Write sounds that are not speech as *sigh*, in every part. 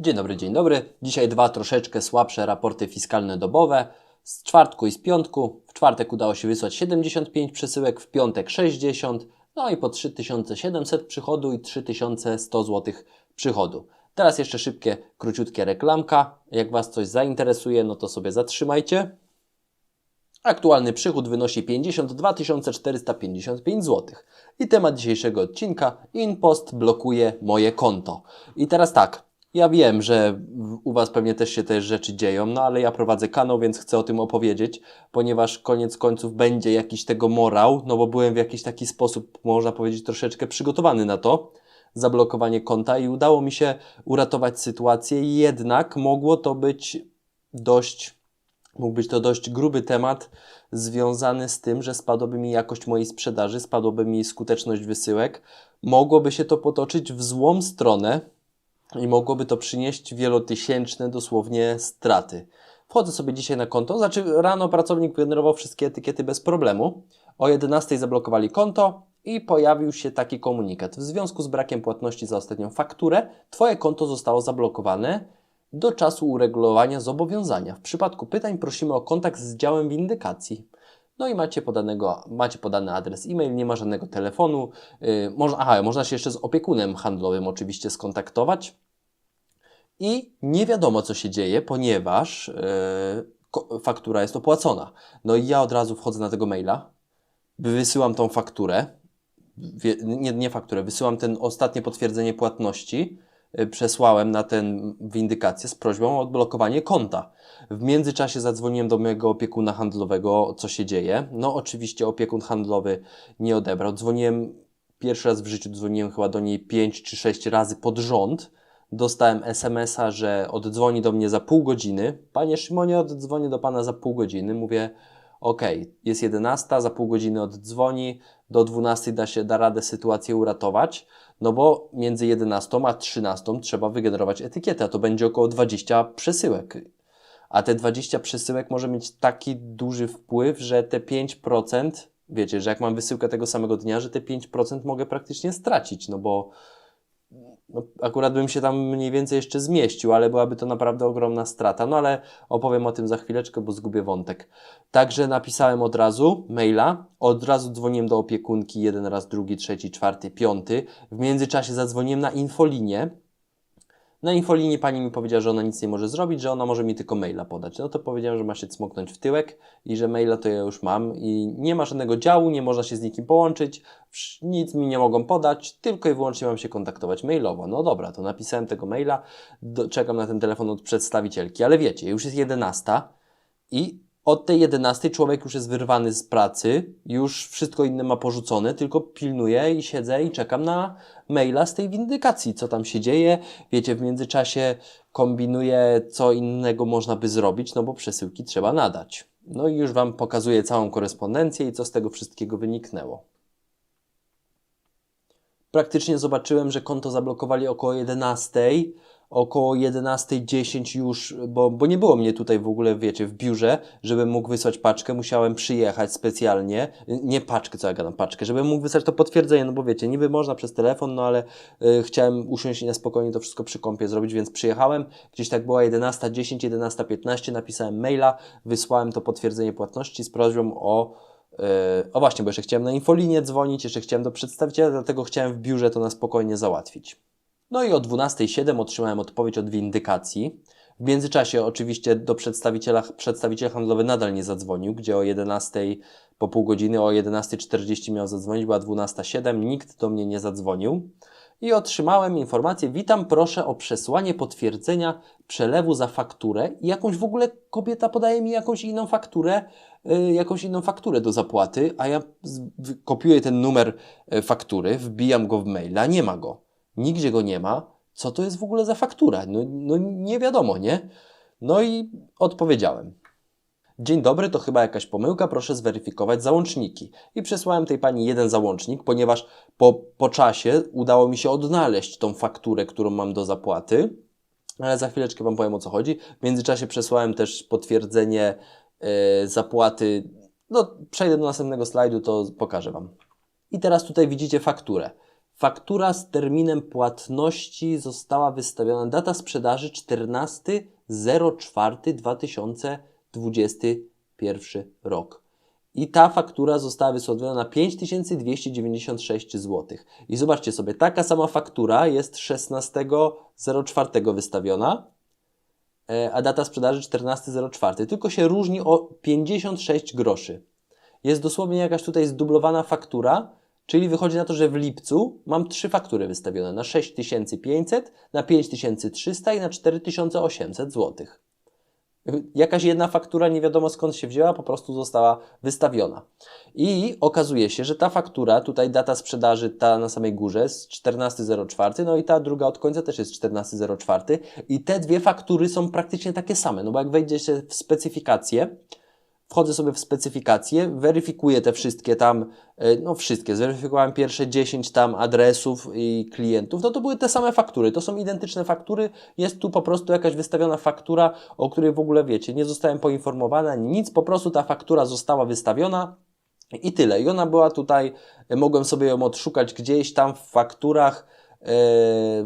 Dzień dobry, dzień dobry. Dzisiaj dwa troszeczkę słabsze raporty fiskalne dobowe. Z czwartku i z piątku. W czwartek udało się wysłać 75 przesyłek, w piątek 60, no i po 3700 przychodu i 3100 zł przychodu. Teraz jeszcze szybkie, króciutkie reklamka. Jak Was coś zainteresuje, no to sobie zatrzymajcie. Aktualny przychód wynosi 52 455 zł. I temat dzisiejszego odcinka: InPost blokuje moje konto. I teraz tak, ja wiem, że u Was pewnie też się te rzeczy dzieją, no ale ja prowadzę kanał, więc chcę o tym opowiedzieć, ponieważ koniec końców będzie jakiś tego morał, no bo byłem w jakiś taki sposób, można powiedzieć, troszeczkę przygotowany na to zablokowanie konta i udało mi się uratować sytuację, jednak mogło to być dość Mógł być to dość gruby temat związany z tym, że spadłaby mi jakość mojej sprzedaży, spadłaby mi skuteczność wysyłek. Mogłoby się to potoczyć w złą stronę i mogłoby to przynieść wielotysięczne dosłownie straty. Wchodzę sobie dzisiaj na konto, znaczy rano pracownik wygenerował wszystkie etykiety bez problemu. O 11 zablokowali konto i pojawił się taki komunikat. W związku z brakiem płatności za ostatnią fakturę, Twoje konto zostało zablokowane do czasu uregulowania zobowiązania. W przypadku pytań prosimy o kontakt z działem windykacji. No i macie, podanego, macie podany adres e-mail, nie ma żadnego telefonu. Yy, aha, można się jeszcze z opiekunem handlowym oczywiście skontaktować. I nie wiadomo, co się dzieje, ponieważ yy, faktura jest opłacona. No i ja od razu wchodzę na tego maila, wysyłam tą fakturę, wie, nie, nie fakturę, wysyłam ten ostatnie potwierdzenie płatności, y, przesłałem na ten windykację z prośbą o odblokowanie konta. W międzyczasie zadzwoniłem do mojego opiekuna handlowego, co się dzieje. No oczywiście opiekun handlowy nie odebrał. Dzwoniłem pierwszy raz w życiu, dzwoniłem chyba do niej 5 czy 6 razy pod rząd. Dostałem SMS-a, że oddzwoni do mnie za pół godziny. Panie Szymonie, oddzwonię do Pana za pół godziny. Mówię, ok, jest 11, za pół godziny oddzwoni, do 12 da się, da radę sytuację uratować, no bo między 11 a 13 trzeba wygenerować etykietę, a to będzie około 20 przesyłek. A te 20 przesyłek może mieć taki duży wpływ, że te 5%, wiecie, że jak mam wysyłkę tego samego dnia, że te 5% mogę praktycznie stracić, no bo no, akurat bym się tam mniej więcej jeszcze zmieścił, ale byłaby to naprawdę ogromna strata. No ale opowiem o tym za chwileczkę, bo zgubię wątek. Także napisałem od razu maila, od razu dzwoniłem do opiekunki jeden raz, drugi, trzeci, czwarty, piąty. W międzyczasie zadzwoniłem na infolinię. Na infolinii pani mi powiedziała, że ona nic nie może zrobić, że ona może mi tylko maila podać. No to powiedziałem, że ma się cmoknąć w tyłek i że maila to ja już mam i nie ma żadnego działu, nie można się z nikim połączyć, nic mi nie mogą podać, tylko i wyłącznie mam się kontaktować mailowo. No dobra, to napisałem tego maila, czekam na ten telefon od przedstawicielki, ale wiecie, już jest 11 i od tej 11 człowiek już jest wyrwany z pracy, już wszystko inne ma porzucone, tylko pilnuję i siedzę i czekam na maila z tej windykacji, co tam się dzieje. Wiecie, w międzyczasie kombinuję, co innego można by zrobić, no bo przesyłki trzeba nadać. No i już Wam pokazuję całą korespondencję i co z tego wszystkiego wyniknęło. Praktycznie zobaczyłem, że konto zablokowali około 11, około 11.10 już, bo, bo nie było mnie tutaj w ogóle, wiecie, w biurze, żebym mógł wysłać paczkę, musiałem przyjechać specjalnie, nie paczkę, co ja gadam, paczkę, żebym mógł wysłać to potwierdzenie, no bo wiecie, niby można przez telefon, no ale y, chciałem usiąść i na spokojnie to wszystko przy kąpie zrobić, więc przyjechałem, gdzieś tak była 11.10, 11.15, napisałem maila, wysłałem to potwierdzenie płatności z prośbą o Yy, O właśnie, bo jeszcze chciałem na infolinię dzwonić, jeszcze chciałem do przedstawiciela, dlatego chciałem w biurze to na spokojnie załatwić. No i o 12.07 otrzymałem odpowiedź od windykacji. W międzyczasie oczywiście do przedstawiciela, przedstawiciel handlowy nadal nie zadzwonił, gdzie o 11 po pół godziny, o 11.40 miał zadzwonić, była 12.07, nikt do mnie nie zadzwonił. I otrzymałem informację, witam, proszę o przesłanie potwierdzenia przelewu za fakturę. I jakąś w ogóle kobieta podaje mi jakąś inną fakturę, y, jakąś inną fakturę do zapłaty, a ja kopiuję ten numer y, faktury, wbijam go w maila, nie ma go. Nigdzie go nie ma. Co to jest w ogóle za faktura? No, no nie wiadomo, nie? No i odpowiedziałem. Dzień dobry, to chyba jakaś pomyłka, proszę zweryfikować załączniki. I przesłałem tej pani jeden załącznik, ponieważ po, po czasie udało mi się odnaleźć tą fakturę, którą mam do zapłaty. Ale za chwileczkę Wam powiem o co chodzi. W międzyczasie przesłałem też potwierdzenie e, zapłaty. No, przejdę do następnego slajdu, to pokażę Wam. I teraz tutaj widzicie fakturę. Faktura z terminem płatności została wystawiona. Data sprzedaży 14.04.2021 rok. I ta faktura została wysławiona na 5296 zł. I zobaczcie sobie, taka sama faktura jest 16.04 wystawiona, e, a data sprzedaży 14.04. Tylko się różni o 56 groszy. Jest dosłownie jakaś tutaj zdublowana faktura, czyli wychodzi na to, że w lipcu mam trzy faktury wystawione na 6500, na 5300 i na 4800 zł. Jakaś jedna faktura, nie wiadomo skąd się wzięła, po prostu została wystawiona. I okazuje się, że ta faktura, tutaj data sprzedaży, ta na samej górze jest 14.04, no i ta druga od końca też jest 14.04 i te dwie faktury są praktycznie takie same, no bo jak wejdzie się w specyfikację, wchodzę sobie w specyfikację, weryfikuję te wszystkie tam, e, no wszystkie, zweryfikowałem pierwsze 10 tam adresów i klientów, no to były te same faktury, to są identyczne faktury, jest tu po prostu jakaś wystawiona faktura, o której w ogóle wiecie, nie zostałem poinformowany ani nic, po prostu ta faktura została wystawiona i tyle. I ona była tutaj, e, mogłem sobie ją odszukać gdzieś tam w fakturach, e,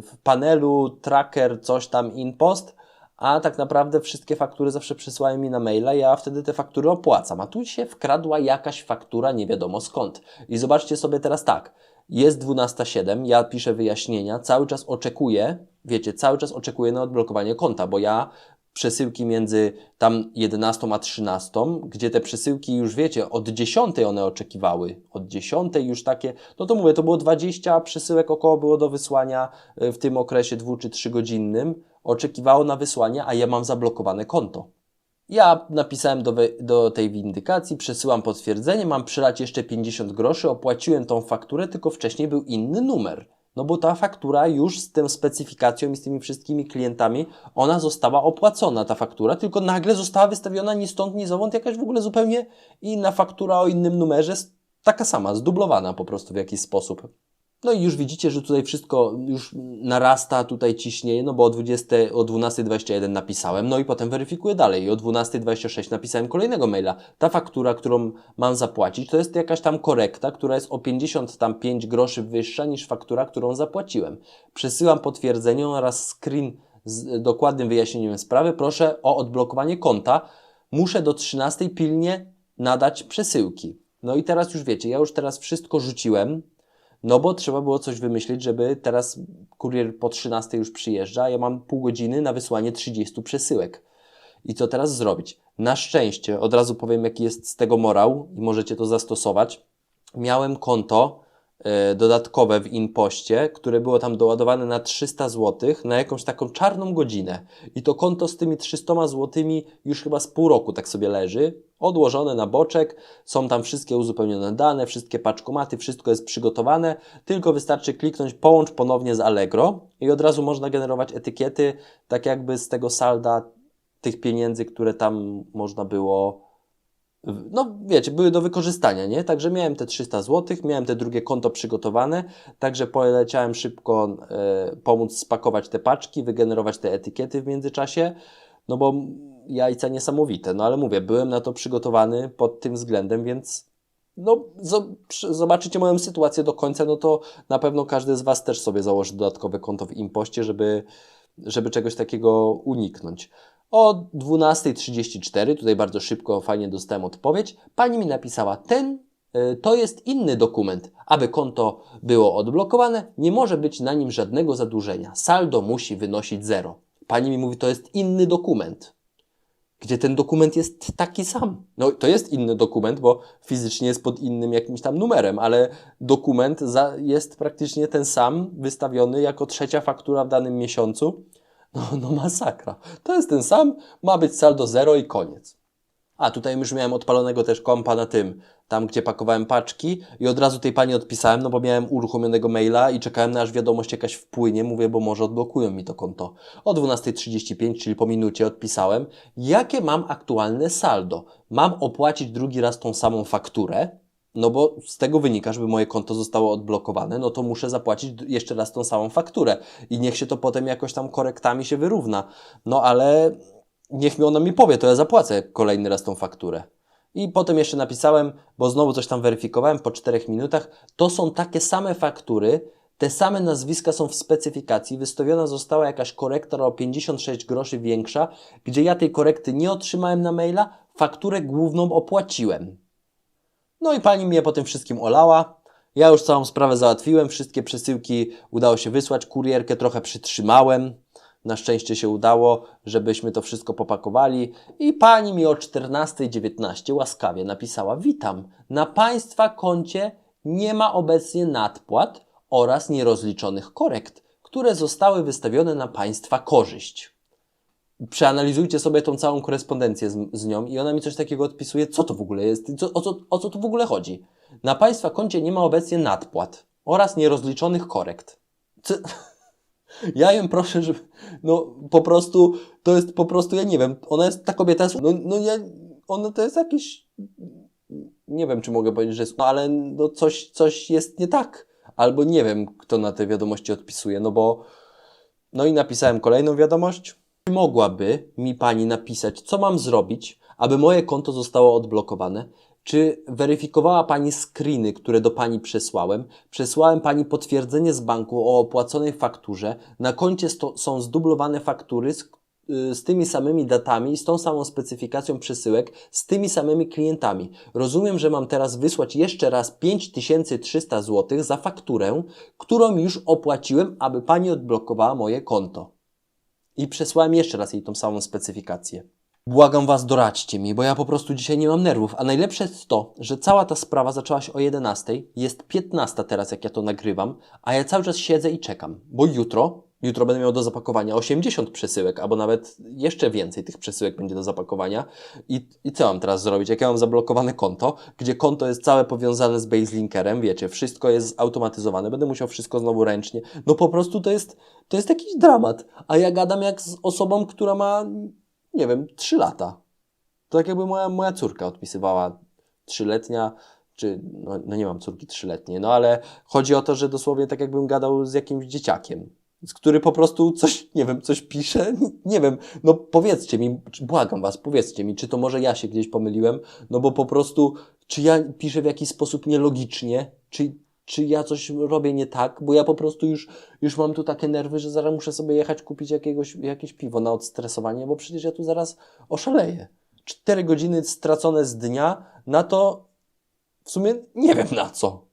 w panelu tracker, coś tam inpost, a tak naprawdę wszystkie faktury zawsze przysyłają mi na maila, ja wtedy te faktury opłacam. A tu się wkradła jakaś faktura, nie wiadomo skąd. I zobaczcie sobie teraz tak. Jest 12.07, ja piszę wyjaśnienia, cały czas oczekuję, wiecie, cały czas oczekuję na odblokowanie konta, bo ja przesyłki między tam 11 a 13, gdzie te przesyłki już wiecie, od 10 one oczekiwały, od 10 już takie, no to mówię, to było 20 przesyłek około było do wysłania y, w tym okresie 2 czy 3 godzinnym, oczekiwało na wysłanie, a ja mam zablokowane konto. Ja napisałem do, do tej windykacji, przesyłam potwierdzenie, mam przylać jeszcze 50 groszy, opłaciłem tą fakturę, tylko wcześniej był inny numer. No bo ta faktura już z tą specyfikacją i z tymi wszystkimi klientami, ona została opłacona, ta faktura, tylko nagle została wystawiona ni stąd, ni zowąd jakaś w ogóle zupełnie inna faktura o innym numerze, taka sama, zdublowana po prostu w jakiś sposób. No i już widzicie, że tutaj wszystko już narasta tutaj ciśnienie, no bo o 20, o 12.21 napisałem, no i potem weryfikuję dalej. I o 12.26 napisałem kolejnego maila. Ta faktura, którą mam zapłacić, to jest jakaś tam korekta, która jest o 55 groszy wyższa niż faktura, którą zapłaciłem. Przesyłam potwierdzenie oraz screen z dokładnym wyjaśnieniem sprawy. Proszę o odblokowanie konta. Muszę do 13 pilnie nadać przesyłki. No i teraz już wiecie, ja już teraz wszystko rzuciłem, no bo trzeba było coś wymyślić, żeby teraz kurier po 13 już przyjeżdża, a ja mam pół godziny na wysłanie 30 przesyłek. I co teraz zrobić? Na szczęście, od razu powiem jaki jest z tego morał i możecie to zastosować. Miałem konto dodatkowe w Inpoście, które było tam doładowane na 300 zł na jakąś taką czarną godzinę. I to konto z tymi 300 zł już chyba z pół roku tak sobie leży, odłożone na boczek, są tam wszystkie uzupełnione dane, wszystkie paczkomaty, wszystko jest przygotowane, tylko wystarczy kliknąć połącz ponownie z Allegro i od razu można generować etykiety, tak jakby z tego salda tych pieniędzy, które tam można było no wiecie, były do wykorzystania, nie? Także miałem te 300 zł, miałem te drugie konto przygotowane, także poleciałem szybko e, pomóc spakować te paczki, wygenerować te etykiety w międzyczasie, no bo jajca niesamowite, no ale mówię, byłem na to przygotowany pod tym względem, więc no zobaczycie moją sytuację do końca, no to na pewno każdy z Was też sobie założy dodatkowe konto w Impoście, żeby, żeby czegoś takiego uniknąć. O 12.34, tutaj bardzo szybko, fajnie dostałem odpowiedź, pani mi napisała, ten y, to jest inny dokument. Aby konto było odblokowane, nie może być na nim żadnego zadłużenia. Saldo musi wynosić zero. Pani mi mówi, to jest inny dokument. Gdzie ten dokument jest taki sam. No to jest inny dokument, bo fizycznie jest pod innym jakimś tam numerem, ale dokument za, jest praktycznie ten sam, wystawiony jako trzecia faktura w danym miesiącu. No, no masakra. To jest ten sam, ma być saldo zero i koniec. A tutaj już miałem odpalonego też kompa na tym, tam gdzie pakowałem paczki i od razu tej pani odpisałem, no bo miałem uruchomionego maila i czekałem na aż wiadomość jakaś wpłynie, mówię, bo może odblokują mi to konto. O 12.35, czyli po minucie odpisałem, jakie mam aktualne saldo. Mam opłacić drugi raz tą samą fakturę, no bo z tego wynika, żeby moje konto zostało odblokowane, no to muszę zapłacić jeszcze raz tą samą fakturę i niech się to potem jakoś tam korektami się wyrówna. No ale niech mi ona mi powie, to ja zapłacę kolejny raz tą fakturę. I potem jeszcze napisałem, bo znowu coś tam weryfikowałem po 4 minutach, to są takie same faktury, Te same nazwiska są w specyfikacji, wystawiona została jakaś korekta o 56 groszy większa, gdzie ja tej korekty nie otrzymałem na maila, fakturę główną opłaciłem. No i pani mnie po tym wszystkim olała. Ja już całą sprawę załatwiłem, wszystkie przesyłki udało się wysłać, kurierkę trochę przytrzymałem. Na szczęście się udało, żebyśmy to wszystko popakowali i pani mi o 14.19 łaskawie napisała: Witam, na państwa koncie nie ma obecnie nadpłat oraz nierozliczonych korekt, które zostały wystawione na państwa korzyść. Przeanalizujcie sobie tą całą korespondencję z, z nią i ona mi coś takiego odpisuje, co to w ogóle jest, co, o, co, o co tu w ogóle chodzi. Na państwa koncie nie ma obecnie nadpłat oraz nierozliczonych korekt. Co? *laughs* Ja ją proszę, żeby. No po prostu to jest po prostu, ja nie wiem, ona jest, ta kobieta jest. No, no ja. Ona to jest jakiś. Nie wiem, czy mogę powiedzieć, że jest. No ale no coś, coś jest nie tak. Albo nie wiem, kto na te wiadomości odpisuje, no bo. No i napisałem kolejną wiadomość. Mogłaby mi pani napisać, co mam zrobić, aby moje konto zostało odblokowane? Czy weryfikowała pani screeny, które do pani przesłałem? Przesłałem pani potwierdzenie z banku o opłaconej fakturze. Na koncie są zdublowane faktury z, y, z tymi samymi datami z tą samą specyfikacją przesyłek, z tymi samymi klientami. Rozumiem, że mam teraz wysłać jeszcze raz 5300 zł za fakturę, którą już opłaciłem, aby pani odblokowała moje konto. I przesłałem jeszcze raz jej tą samą specyfikację. Błagam Was, doradźcie mi, bo ja po prostu dzisiaj nie mam nerwów. A najlepsze jest to, że cała ta sprawa zaczęła się o 11, jest 15 teraz, jak ja to nagrywam, a ja cały czas siedzę i czekam, bo jutro, jutro będę miał do zapakowania 80 przesyłek, albo nawet jeszcze więcej tych przesyłek będzie do zapakowania. I, i co mam teraz zrobić? Jak ja mam zablokowane konto, gdzie konto jest całe powiązane z Baselinkerem, wiecie, wszystko jest zautomatyzowane, będę musiał wszystko znowu ręcznie. No po prostu to jest, to jest jakiś dramat. A ja gadam jak z osobą, która ma nie wiem, 3 lata. To tak jakby moja, moja córka odpisywała trzyletnia, czy no, no nie mam córki trzyletniej, no ale chodzi o to, że dosłownie tak jakbym gadał z jakimś dzieciakiem, z który po prostu coś, nie wiem, coś pisze, nie wiem, no powiedzcie mi, błagam was, powiedzcie mi, czy to może ja się gdzieś pomyliłem, no bo po prostu, czy ja piszę w jakiś sposób nielogicznie, czy, czy ja coś robię nie tak, bo ja po prostu już, już mam tu takie nerwy, że zaraz muszę sobie jechać kupić jakiegoś, jakieś piwo na odstresowanie, bo przecież ja tu zaraz oszaleję. Cztery godziny stracone z dnia na to, w sumie nie wiem na co.